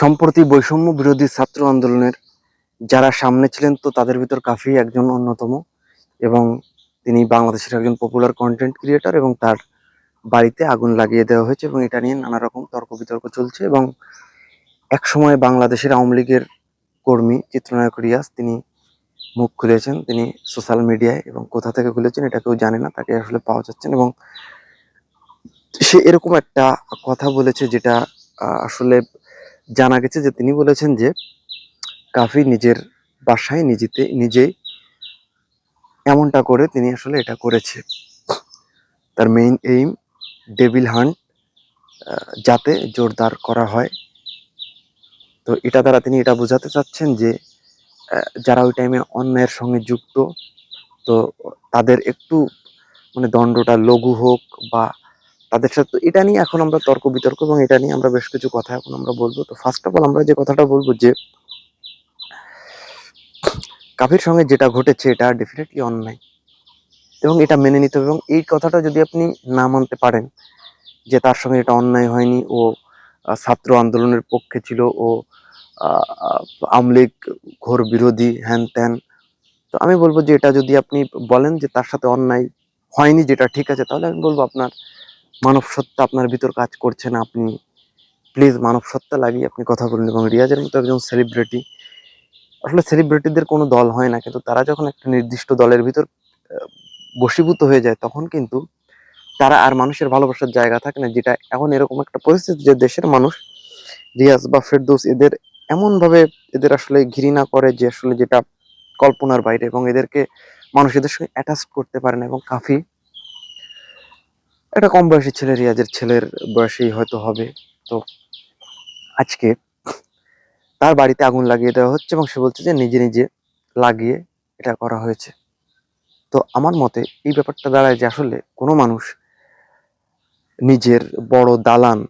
সম্প্রতি বৈষম্য বিরোধী ছাত্র আন্দোলনের যারা সামনে ছিলেন তো তাদের ভিতর কাফি একজন অন্যতম এবং তিনি বাংলাদেশের একজন পপুলার কন্টেন্ট ক্রিয়েটর এবং তার বাড়িতে আগুন লাগিয়ে দেওয়া হয়েছে এবং এটা নিয়ে নানা রকম তর্ক বিতর্ক চলছে এবং একসময় বাংলাদেশের আওয়ামী লীগের কর্মী চিত্রনায়ক রিয়াজ তিনি মুখ খুলেছেন, তিনি সোশ্যাল মিডিয়ায় এবং কোথা থেকে খুলেছেন এটা কেউ জানে না, তাকে আসলে পাওয়া যাচ্ছেন এবং সে এরকম একটা কথা বলেছে যেটা আসলে জানা গেছে যে তিনি বলেছেন যে কাফি নিজের বাসায় নিজেতে, নিজেই এমনটা করে তিনি আসলে এটা করেছে। তার মেইন এইম ডেভিল হান্ট যাতে জোরদার করা হয়। তো এটা দ্বারা তিনি এটা বোঝাতে চাচ্ছেন যে যারা ওই টাইমে অন্যায়ের সঙ্গে যুক্ত, তো তাদের একটু মানে দণ্ডটা লঘু হোক বা তাদের সাথে এটা নিয়ে এখন আমরা তর্ক বিতর্ক এবং এটা নিয়ে আমরা বেশ কিছু কথা এখন আমরা বলব। তো ফার্স্ট অফ অল আমরা যে কথাটা বলব যে কাফির সঙ্গে যেটা ঘটেছে এটা ডেফিনেটলি অন্যায়। এবং এটা মেনে নিতে হবে এবং এই কথাটা যদি আপনি না মানতে পারেন যে তার সঙ্গে এটা অন্যায় হয়নি ও ছাত্র আন্দোলনের পক্ষে ছিল ও আহ, ঘোর বিরোধী হ্যান ত্যান তো আমি বলব যে এটা যদি আপনি বলেন যে তার সাথে অন্যায় হয়নি যেটা ঠিক আছে তাহলে আমি বলব আপনার মানব সত্তা আপনার ভিতর কাজ করছে না, আপনি প্লিজ মানব সত্তা লাগিয়ে আপনি কথা বলুন। এবং রিয়াজের মতো একজন সেলিব্রিটি আসলে সেলিব্রিটিদের কোনো দল হয় না, কিন্তু তারা যখন একটা নির্দিষ্ট দলের ভিতর বশীভূত হয়ে যায়, তখন কিন্তু তারা আর মানুষের ভালোবাসার জায়গা থাকে না, যেটা এখন এরকম একটা পরিস্থিতি যে দেশের মানুষ, রিয়াজ বা ফেরদৌস, এদের এমনভাবে এদের আসলে ঘৃণা করে যে আসলে যেটা কল্পনার বাইরে এবং এদেরকে মানুষ এদের সঙ্গে অ্যাটাচ করতে পারে না এবং কাফি একটা কম বয়সী ছেলে, রিয়াজের ছেলের বয়সেই হয়তো হবে। তো আজকে তার বাড়িতে আগুন লাগিয়ে দেওয়া হচ্ছে এবং সে বলছে যে নিজে নিজে লাগিয়ে এটা করা হয়েছে। তো আমার মতে এই ব্যাপারটা দাঁড়ায় যে আসলে কোনো মানুষ নিজের বড় দালান,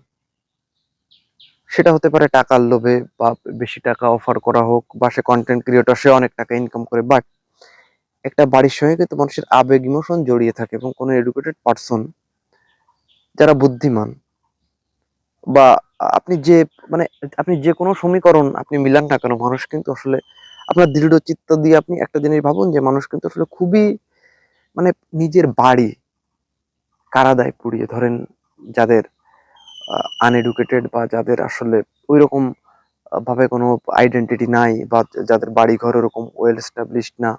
সেটা হতে পারে টাকার লোভে বা বেশি টাকা অফার করা হোক বা সে কন্টেন্ট ক্রিয়েটর সে অনেক টাকা ইনকাম করে বাট একটা বাড়ির সঙ্গে কিন্তু মানুষের আবেগ ইমোশন জড়িয়ে থাকে এবং কোনো এডুকেটেড পার্সন যারা বুদ্ধিমান বা আপনি যে মানে আপনি যে কোনো সমীকরণ আপনি মিলান না কেন, মানুষ কিন্তু আসলে আপনার দৃঢ় চিত্ত দিয়ে আপনি একটা জিনিস ভাবুন যে মানুষ কিন্তু আসলে খুবই মানে নিজের বাড়ি কারা দেয় পুড়িয়ে ধরেন যাদের আনএডুকেটেড বা যাদের আসলে ওই রকম ভাবে কোনো আইডেন্টিটি নাই বা যাদের বাড়ি ঘর ওরকম ওয়েল এস্টাবলিশড না।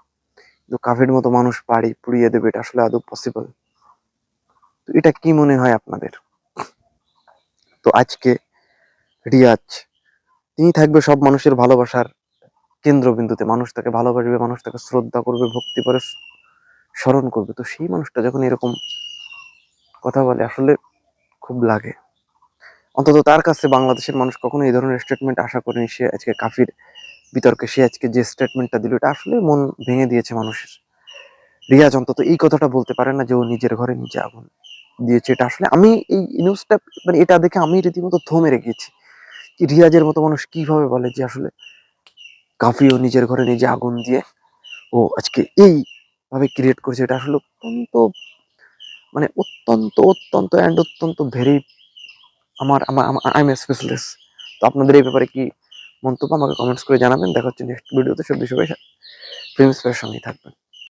কিন্তু কাফের মতো মানুষ বাড়ি পুড়িয়ে দেবে, এটা আসলে আদৌ পসিবল এটা কি মনে হয় আপনাদের? তো আজকে রিয়াজ, তিনি থাকবে সব মানুষের ভালোবাসার কেন্দ্রবিন্দুতে। মানুষ তাকে ভালোবাসবে, মানুষ তাকে শ্রদ্ধা করবে, ভক্তি করে স্মরণ করবে। তো সেই মানুষটা যখন এরকম কথা বলে, আসলে খুব লাগে। অন্তত তার কাছে বাংলাদেশের মানুষ কখনো এই ধরনের স্টেটমেন্ট আশা করেনি, সে আজকে কাফির বিতর্কে, সে আজকে যে স্টেটমেন্টটা দিল, এটা আসলে মন ভেঙে দিয়েছে মানুষের। রিয়াজ অন্তত এই কথাটা বলতে পারে না যে ও নিজের ঘরে নিজে আগুন। দিয়েছে এটা আসলে আমি এই নিউজটা মানে এটা দেখে আমি রীতিমতো থমে রেখেছি। কি রিয়াজের মতো মানুষ কীভাবে বলে যে আসলে কাফিও নিজের ঘরে নিজে আগুন দিয়ে ও আজকে এই ভাবে ক্রিয়েট করেছে, এটা আসলে অত্যন্ত মানে অত্যন্ত অত্যন্ত অ্যান্ড অত্যন্ত ভেরি আমার আমার আই এম স্পেশালিস্ট তো আপনাদের এই ব্যাপারে কি মন্তব্য আমাকে কমেন্টস করে জানাবেন। দেখা হচ্ছে নেক্সট ভিডিওতে সব বিষয়ে ফিল্ম সঙ্গেই থাকবেন।